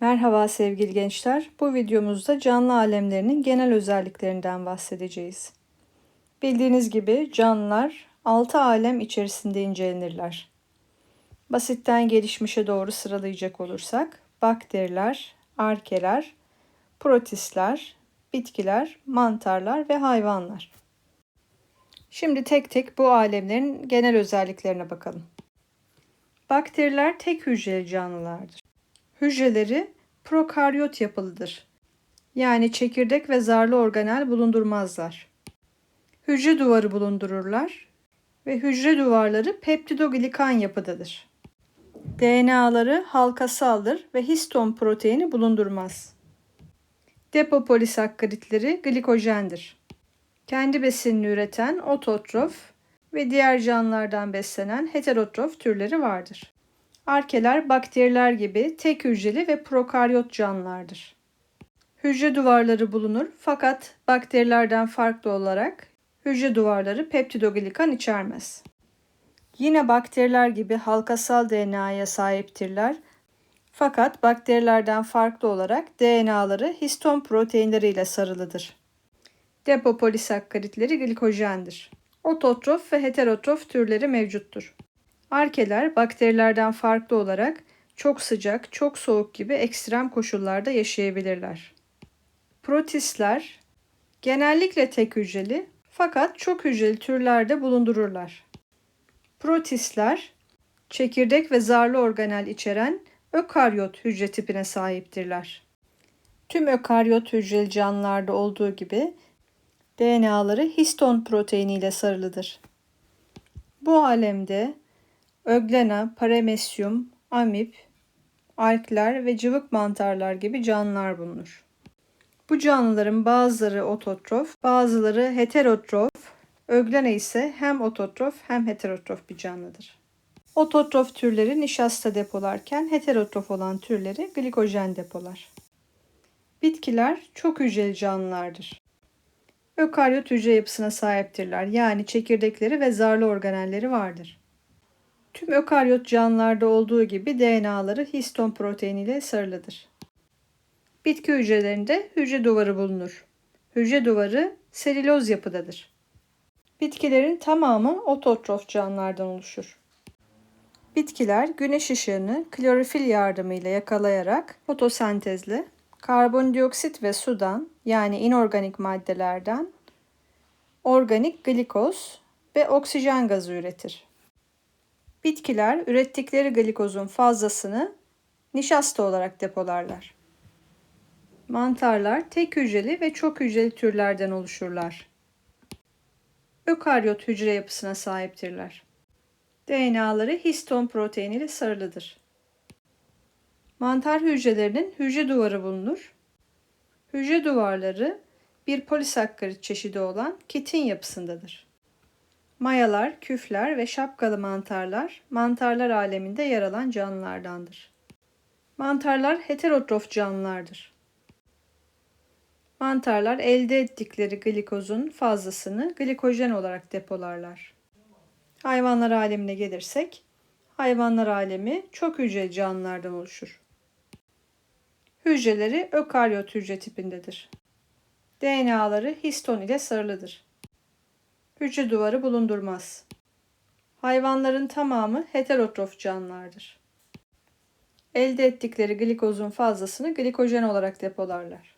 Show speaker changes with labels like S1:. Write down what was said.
S1: Merhaba sevgili gençler. Bu videomuzda canlı alemlerinin genel özelliklerinden bahsedeceğiz. Bildiğiniz gibi canlılar 6 alem içerisinde incelenirler. Basitten gelişmişe doğru sıralayacak olursak bakteriler, arkeler, protistler, bitkiler, mantarlar ve hayvanlar. Şimdi tek tek bu alemlerin genel özelliklerine bakalım. Bakteriler tek hücreli canlılardır. Hücreleri prokaryot yapılıdır. Yani çekirdek ve zarlı organel bulundurmazlar. Hücre duvarı bulundururlar ve hücre duvarları peptidoglikan yapıdadır. DNA'ları halkasaldır ve histon proteini bulundurmaz. Depo polisakkaritleri glikojendir. Kendi besinini üreten ototrof ve diğer canlılardan beslenen heterotrof türleri vardır. Arkeler bakteriler gibi tek hücreli ve prokaryot canlılardır. Hücre duvarları bulunur fakat bakterilerden farklı olarak hücre duvarları peptidoglikan içermez. Yine bakteriler gibi halkasal DNA'ya sahiptirler fakat bakterilerden farklı olarak DNA'ları histon proteinleriyle sarılıdır. Depo polisakkaritleri glikojendir. Ototrof ve heterotrof türleri mevcuttur. Arkeler bakterilerden farklı olarak çok sıcak, çok soğuk gibi ekstrem koşullarda yaşayabilirler. Protistler genellikle tek hücreli fakat çok hücreli türlerde bulundururlar. Protistler çekirdek ve zarlı organel içeren ökaryot hücre tipine sahiptirler. Tüm ökaryot hücreli canlılarda olduğu gibi DNA'ları histon proteiniyle sarılıdır. Bu alemde öglena, paramesyum, amip, alkler ve cıvık mantarlar gibi canlılar bulunur. Bu canlıların bazıları ototrof, bazıları heterotrof, öglena ise hem ototrof hem heterotrof bir canlıdır. Ototrof türleri nişasta depolarken heterotrof olan türleri glikojen depolar. Bitkiler çok hücreli canlılardır. Ökaryot hücre yapısına sahiptirler. Yani çekirdekleri ve zarlı organelleri vardır. Tüm ökaryot canlılarda olduğu gibi DNA'ları histon proteiniyle sarılıdır. Bitki hücrelerinde hücre duvarı bulunur. Hücre duvarı selüloz yapıdadır. Bitkilerin tamamı ototrof canlılardan oluşur. Bitkiler güneş ışığını klorofil yardımıyla yakalayarak fotosentezle karbondioksit ve sudan yani inorganik maddelerden organik glikoz ve oksijen gazı üretir. Bitkiler ürettikleri glikozun fazlasını nişasta olarak depolarlar. Mantarlar tek hücreli ve çok hücreli türlerden oluşurlar. Ökaryot hücre yapısına sahiptirler. DNA'ları histon proteiniyle sarılıdır. Mantar hücrelerinin hücre duvarı bulunur. Hücre duvarları bir polisakkarit çeşidi olan kitin yapısındadır. Mayalar, küfler ve şapkalı mantarlar mantarlar aleminde yer alan canlılardandır. Mantarlar heterotrof canlılardır. Mantarlar elde ettikleri glikozun fazlasını glikojen olarak depolarlar. Hayvanlar alemine gelirsek, hayvanlar alemi çok hücreli canlılardan oluşur. Hücreleri ökaryot hücre tipindedir. DNA'ları histon ile sarılıdır. Hücre duvarı bulundurmaz. Hayvanların tamamı heterotrof canlılardır. Elde ettikleri glikozun fazlasını glikojen olarak depolarlar.